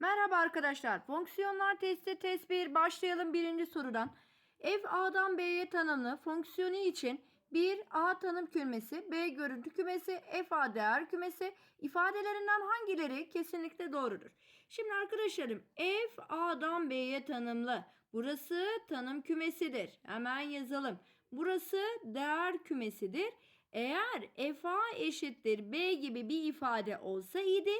Merhaba arkadaşlar. Fonksiyonlar testi test 1 başlayalım birinci sorudan. F A'dan B'ye tanımlı fonksiyonu için 1 A tanım kümesi, B görüntü kümesi, F A değer kümesi ifadelerinden hangileri kesinlikle doğrudur? Şimdi arkadaşlarım F A'dan B'ye tanımlı. Burası tanım kümesidir. Hemen yazalım. Burası değer kümesidir. Eğer F A eşittir B gibi bir ifade olsaydı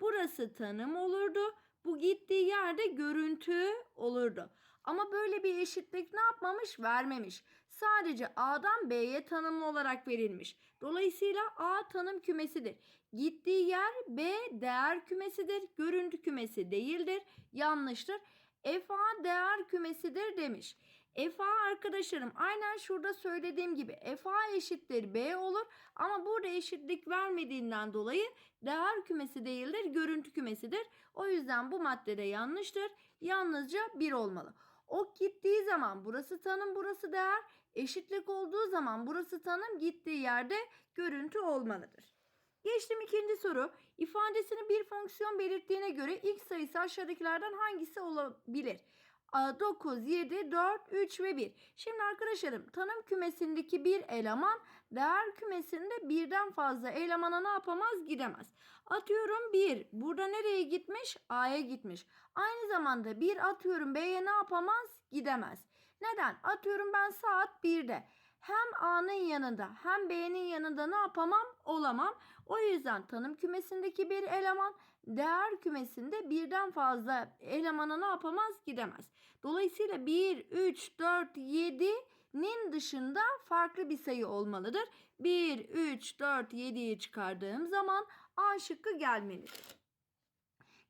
Burası tanım olurdu. Bu gittiği yerde görüntü olurdu. Ama böyle bir eşitlik ne yapmamış? Vermemiş. Sadece A'dan B'ye tanımlı olarak verilmiş. Dolayısıyla A tanım kümesidir. Gittiği yer B değer kümesidir. Görüntü kümesi değildir. Yanlıştır. F A değer kümesidir demiş. F A arkadaşlarım aynen şurada söylediğim gibi F A eşittir B olur ama burada eşitlik vermediğinden dolayı değer kümesi değildir görüntü kümesidir. O yüzden bu maddede yanlıştır. Yalnızca 1 olmalı. Ok gittiği zaman burası tanım burası değer. Eşitlik olduğu zaman burası tanım gittiği yerde görüntü olmalıdır. Geçtim ikinci soru. İfadesini bir fonksiyon belirttiğine göre x sayısı aşağıdakilerden hangisi olabilir? 9, 7, 4, 3 ve 1. Şimdi arkadaşlarım tanım kümesindeki bir eleman değer kümesinde birden fazla elemana ne yapamaz? Gidemez. Atıyorum 1. Burada nereye gitmiş? A'ya gitmiş. Aynı zamanda 1 atıyorum B'ye ne yapamaz? Gidemez. Neden? Atıyorum ben saat 1'de hem A'nın yanında hem B'nin yanında ne yapamam? Olamam. O yüzden tanım kümesindeki bir eleman değer kümesinde birden fazla elemana ne yapamaz? Gidemez. Dolayısıyla 1, 3, 4, 7'nin dışında farklı bir sayı olmalıdır. 1, 3, 4, 7'yi çıkardığım zaman A şıkkı gelmelidir.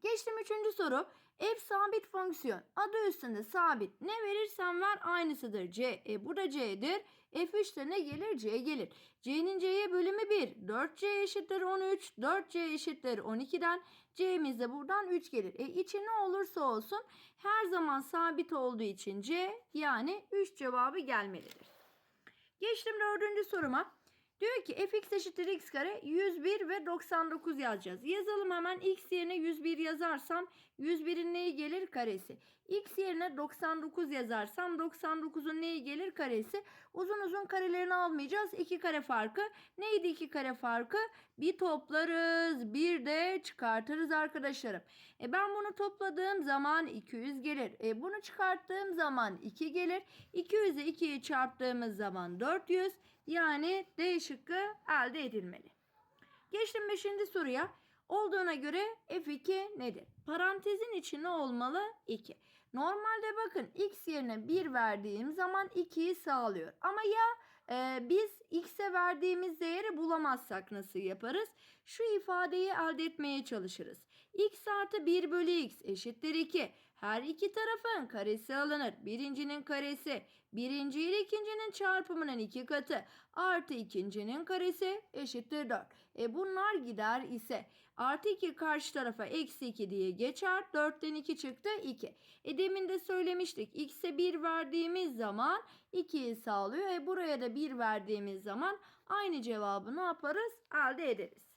Geçtim üçüncü soru. F sabit fonksiyon. Adı üstünde sabit. Ne verirsen ver aynısıdır. C. E burada C'dir. F3'te ne gelir? C gelir. C'nin C'ye bölümü 1. 4C eşittir 13. 4C eşittir 12'den. C'miz de buradan 3 gelir. E içi ne olursa olsun her zaman sabit olduğu için C yani 3 cevabı gelmelidir. Geçtim dördüncü soruma. Diyor ki fx eşittir x kare 101 ve 99 yazacağız. Yazalım hemen x yerine 101 yazarsam 101'in neyi gelir? Karesi. x yerine 99 yazarsam 99'un neyi gelir? Karesi. Uzun uzun karelerini almayacağız. 2 kare farkı. Neydi 2 kare farkı? Bir toplarız. Bir de çıkartırız arkadaşlarım. E ben bunu topladığım zaman 200 gelir. E bunu çıkarttığım zaman 2 gelir. 200'e 2'yi çarptığımız zaman 400. Yani D şıkkı elde edilmeli. Geçtim 5. soruya. Olduğuna göre F2 nedir? Parantezin içi ne olmalı? 2. Normalde bakın x yerine 1 verdiğim zaman 2'yi sağlıyor. Ama ya e, biz x'e verdiğimiz değeri bulamazsak nasıl yaparız? Şu ifadeyi elde etmeye çalışırız. x artı 1 bölü x eşittir 2. Her iki tarafın karesi alınır. Birincinin karesi birinci ile ikincinin çarpımının iki katı artı ikincinin karesi eşittir 4. E bunlar gider ise artı 2 karşı tarafa eksi 2 diye geçer. 4'ten 2 çıktı 2. E demin de söylemiştik. X'e 1 verdiğimiz zaman 2'yi sağlıyor. E buraya da 1 verdiğimiz zaman aynı cevabı ne yaparız? Elde ederiz.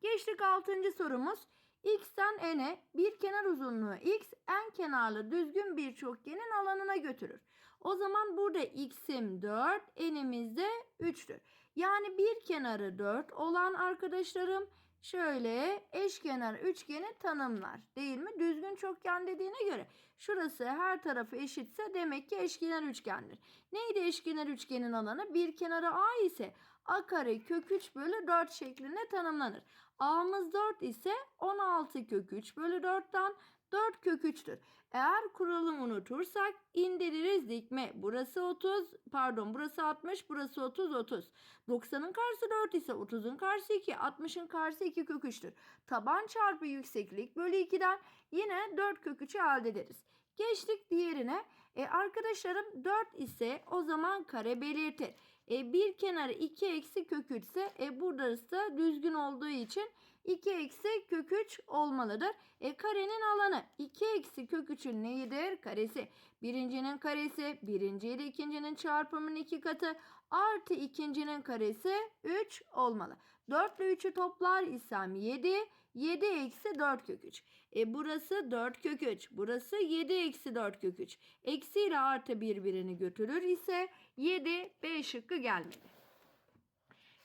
Geçtik 6. sorumuz. X'ten n'e bir kenar uzunluğu x en kenarlı düzgün bir çokgenin alanına götürür. O zaman burada x'im 4, n'imiz de 3'tür. Yani bir kenarı 4 olan arkadaşlarım şöyle eşkenar üçgeni tanımlar. Değil mi? Düzgün çokgen dediğine göre şurası her tarafı eşitse demek ki eşkenar üçgendir. Neydi eşkenar üçgenin alanı? Bir kenarı a ise a kare kök 3 bölü 4 şeklinde tanımlanır. A'mız 4 ise 16 kök 3 bölü 4'ten 4 kök 3'tür. Eğer kuralı unutursak indiririz dikme. Burası 30 pardon burası 60 burası 30 30. 90'ın karşısı 4 ise 30'un karşısı 2 60'ın karşısı 2 kök 3'tür. Taban çarpı yükseklik bölü 2'den yine 4 kök 3'ü elde ederiz. Geçtik diğerine. E, arkadaşlarım 4 ise o zaman kare belirtir. E, bir kenarı 2 eksi kök 3 ise e, burası düzgün olduğu için 2 eksi kök 3 olmalıdır. E, karenin alanı 2 eksi kök 3'ün neyidir? Karesi. Birincinin karesi birinci ile ikincinin çarpımının iki katı artı ikincinin karesi 3 olmalı. 4 ile 3'ü toplar isem 7. 7 eksi 4 kök 3. E burası 4 kök 3. Burası 7 eksi 4 kök 3. Eksi ile artı birbirini götürür ise 7 B şıkkı gelmeli.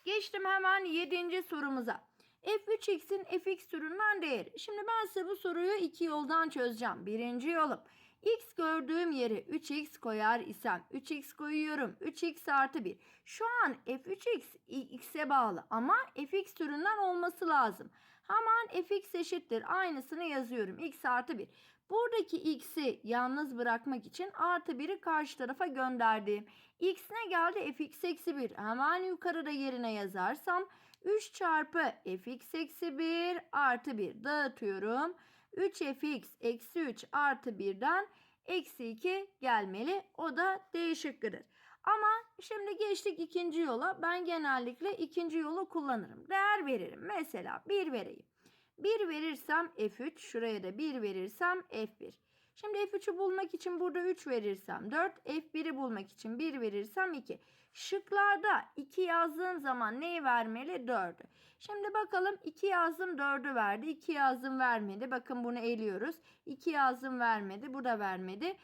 Geçtim hemen 7. sorumuza. f3x'in fx türünden değeri. Şimdi ben size bu soruyu iki yoldan çözeceğim. Birinci yolum. X gördüğüm yere 3x koyar isem 3x koyuyorum. 3x artı 1. Şu an f3x x'e bağlı ama fx türünden olması lazım. Hemen fx eşittir. Aynısını yazıyorum. x artı 1. Buradaki x'i yalnız bırakmak için artı 1'i karşı tarafa gönderdim. x ne geldi? fx eksi 1. Hemen yukarıda yerine yazarsam 3 çarpı fx eksi 1 artı 1 dağıtıyorum. 3fx eksi 3 artı 1'den eksi 2 gelmeli. O da D şıkkıdır. Ama şimdi geçtik ikinci yola. Ben genellikle ikinci yolu kullanırım. Değer veririm. Mesela 1 vereyim. 1 verirsem F3, şuraya da 1 verirsem F1. Şimdi F3'ü bulmak için burada 3 verirsem 4, F1'i bulmak için 1 verirsem 2. Şıklarda 2 yazdığım zaman neyi vermeli? 4'ü. Şimdi bakalım 2 yazdım 4'ü verdi. 2 yazdım vermedi. Bakın bunu eliyoruz. 2 yazdım vermedi. Bu da vermedi.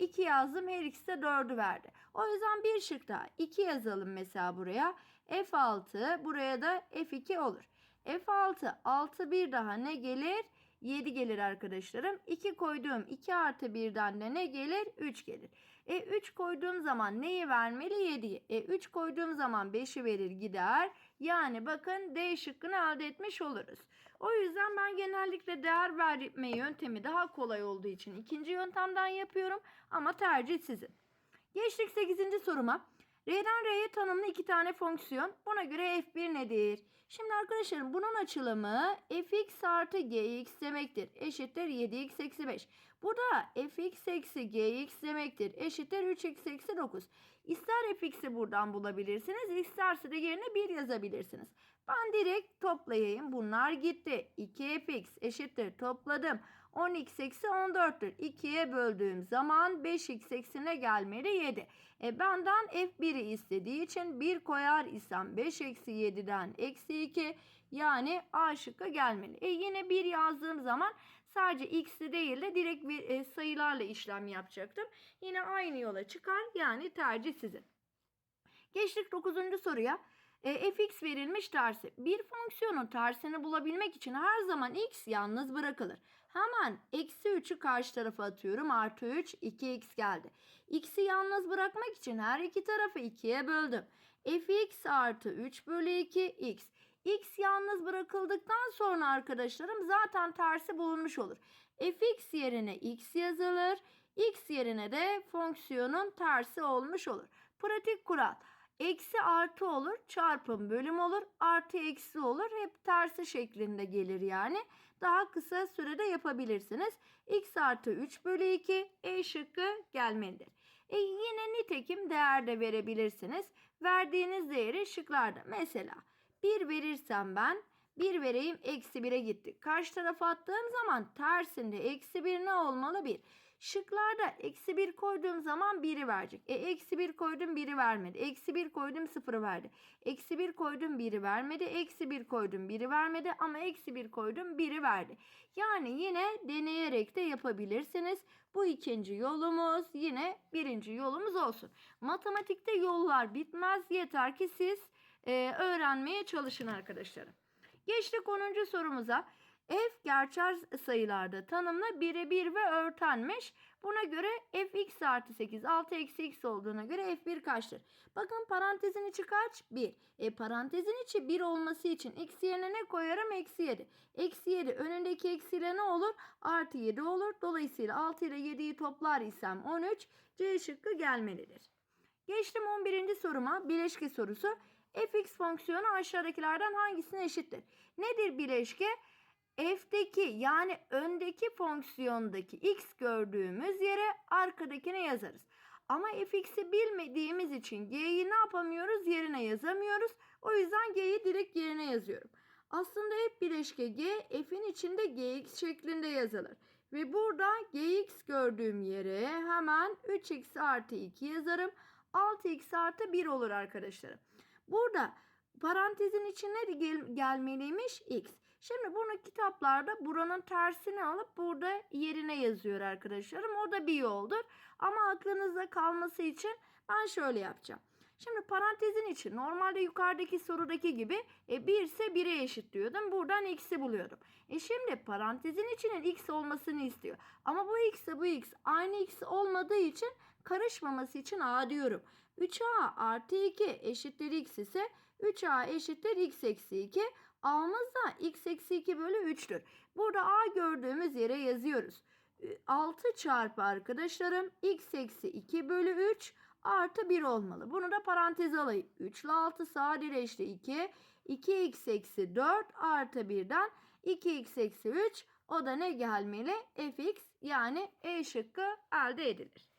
2 yazdım her ikisi de 4'ü verdi. O yüzden bir şık daha. 2 yazalım mesela buraya. F6 buraya da F2 olur. F6 6 bir daha ne gelir? 7 gelir arkadaşlarım. 2 koyduğum 2 artı 1'den de ne gelir? 3 gelir. E 3 koyduğum zaman neyi vermeli? 7'yi. E 3 koyduğum zaman 5'i verir gider. Yani bakın D şıkkını elde etmiş oluruz. O yüzden ben genellikle değer verme yöntemi daha kolay olduğu için ikinci yöntemden yapıyorum. Ama tercih sizin. Geçtik 8. soruma. R'den R'ye tanımlı iki tane fonksiyon. Buna göre F1 nedir? Şimdi arkadaşlarım bunun açılımı fx artı gx demektir. Eşittir 7x eksi 5. Bu da fx eksi gx demektir. Eşittir 3x eksi 9. İster fx'i buradan bulabilirsiniz. isterse de yerine 1 yazabilirsiniz. Ben direkt toplayayım. Bunlar gitti. 2fx eşittir topladım. 10x eksi 14'tür. 2'ye böldüğüm zaman 5x eksine gelmeli 7. E benden f1'i istediği için 1 koyar isem 5 eksi 7'den eksi 2 yani A şıkkı gelmeli. E yine 1 yazdığım zaman sadece x'i değil de direkt bir e, sayılarla işlem yapacaktım. Yine aynı yola çıkar yani tercih sizin. Geçtik 9. soruya. E, fx verilmiş tersi. Bir fonksiyonun tersini bulabilmek için her zaman x yalnız bırakılır. Hemen eksi 3'ü karşı tarafa atıyorum. Artı 3 2x geldi. x'i yalnız bırakmak için her iki tarafı 2'ye böldüm. fx artı 3 bölü 2 x. x yalnız bırakıldıktan sonra arkadaşlarım zaten tersi bulunmuş olur. fx yerine x yazılır. x yerine de fonksiyonun tersi olmuş olur. Pratik kural. Eksi artı olur, çarpım bölüm olur, artı eksi olur. Hep tersi şeklinde gelir yani. Daha kısa sürede yapabilirsiniz. x artı 3 bölü 2 E şıkkı gelmelidir. E yine nitekim değer de verebilirsiniz. Verdiğiniz değeri şıklarda. Mesela 1 verirsem ben 1 vereyim eksi 1'e gitti. Karşı tarafa attığım zaman tersinde eksi 1 ne olmalı? 1. Şıklarda eksi 1 koyduğum zaman 1'i verecek. E eksi 1 koydum 1'i vermedi. Eksi 1 koydum 0'ı verdi. Eksi 1 koydum 1'i vermedi. Eksi 1 koydum 1'i vermedi. Ama eksi 1 koydum 1'i verdi. Yani yine deneyerek de yapabilirsiniz. Bu ikinci yolumuz yine birinci yolumuz olsun. Matematikte yollar bitmez. Yeter ki siz e, öğrenmeye çalışın arkadaşlarım. Geçtik 10. sorumuza. F gerçel sayılarda tanımlı 1'e 1 ve örtenmiş. Buna göre fx artı 8 6 eksi x olduğuna göre f1 kaçtır? Bakın parantezin içi kaç? 1. E parantezin içi 1 olması için x yerine ne koyarım? Eksi 7. Eksi 7 önündeki eksiyle ne olur? Artı 7 olur. Dolayısıyla 6 ile 7'yi toplar isem 13. C şıkkı gelmelidir. Geçtim 11. soruma. Bileşke sorusu. fx fonksiyonu aşağıdakilerden hangisine eşittir? Nedir bileşke? F'deki yani öndeki fonksiyondaki x gördüğümüz yere arkadakine yazarız. Ama fx'i bilmediğimiz için g'yi ne yapamıyoruz? Yerine yazamıyoruz. O yüzden g'yi direkt yerine yazıyorum. Aslında hep bileşke g f'in içinde gx şeklinde yazılır. Ve burada gx gördüğüm yere hemen 3x artı 2 yazarım. 6x artı 1 olur arkadaşlarım. Burada parantezin içine gel gelmeliymiş x. Şimdi bunu kitaplarda buranın tersini alıp burada yerine yazıyor arkadaşlarım. O da bir yoldur. Ama aklınızda kalması için ben şöyle yapacağım. Şimdi parantezin için normalde yukarıdaki sorudaki gibi e, 1 ise 1'e eşit diyordum. Buradan x'i buluyordum. E şimdi parantezin içinin x olmasını istiyor. Ama bu x bu x aynı x olmadığı için karışmaması için a diyorum. 3a artı 2 eşittir x ise 3a eşittir x eksi 2. A'mız da x eksi 2 bölü 3'tür. Burada a gördüğümüz yere yazıyoruz. 6 çarpı arkadaşlarım x eksi 2 bölü 3 artı 1 olmalı. Bunu da paranteze alayım. 3 ile 6 sadeleşti 2. 2x eksi 4 artı 1'den 2x eksi 3 o da ne gelmeli? fx yani e şıkkı elde edilir.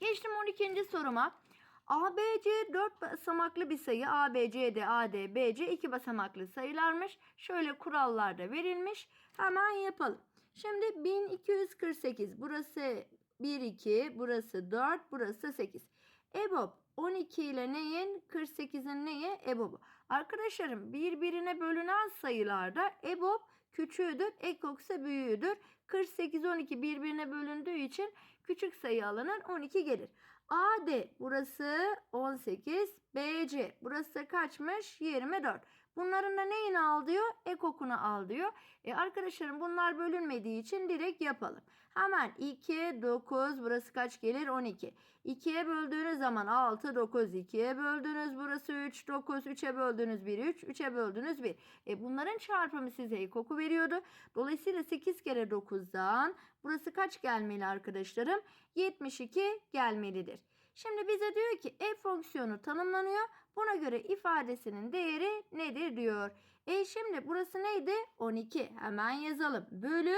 Geçtim 12. soruma. ABC 4 basamaklı bir sayı. ABC de AD, BC 2 basamaklı sayılarmış. Şöyle kurallarda verilmiş. Hemen yapalım. Şimdi 1248 burası 1 2 burası 4 burası 8. EBOB 12 ile neyin 48'in neye EBOB'u. Arkadaşlarım birbirine bölünen sayılarda EBOB küçüğüdür, EKOK ise büyüğüdür. 48 12 birbirine bölündüğü için küçük sayı alınır 12 gelir. AD burası 18, BC burası kaçmış? 24. Bunların da neyini al diyor? Ekokunu al diyor. E arkadaşlarım bunlar bölünmediği için direkt yapalım. Hemen 2, 9 burası kaç gelir? 12. 2'ye böldüğünüz zaman 6, 9, 2'ye böldüğünüz burası 3, 9, 3'e böldüğünüz 1, 3, 3'e böldüğünüz 1. E bunların çarpımı size ekoku veriyordu. Dolayısıyla 8 kere 9'dan burası kaç gelmeli arkadaşlarım? 72 gelmelidir. Şimdi bize diyor ki f fonksiyonu tanımlanıyor. Buna göre ifadesinin değeri nedir diyor. E şimdi burası neydi? 12. Hemen yazalım. Bölü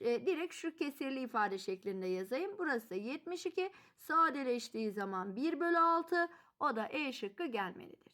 e, direkt şu kesirli ifade şeklinde yazayım. Burası 72. Sadeleştiği zaman 1 bölü 6. O da E şıkkı gelmelidir.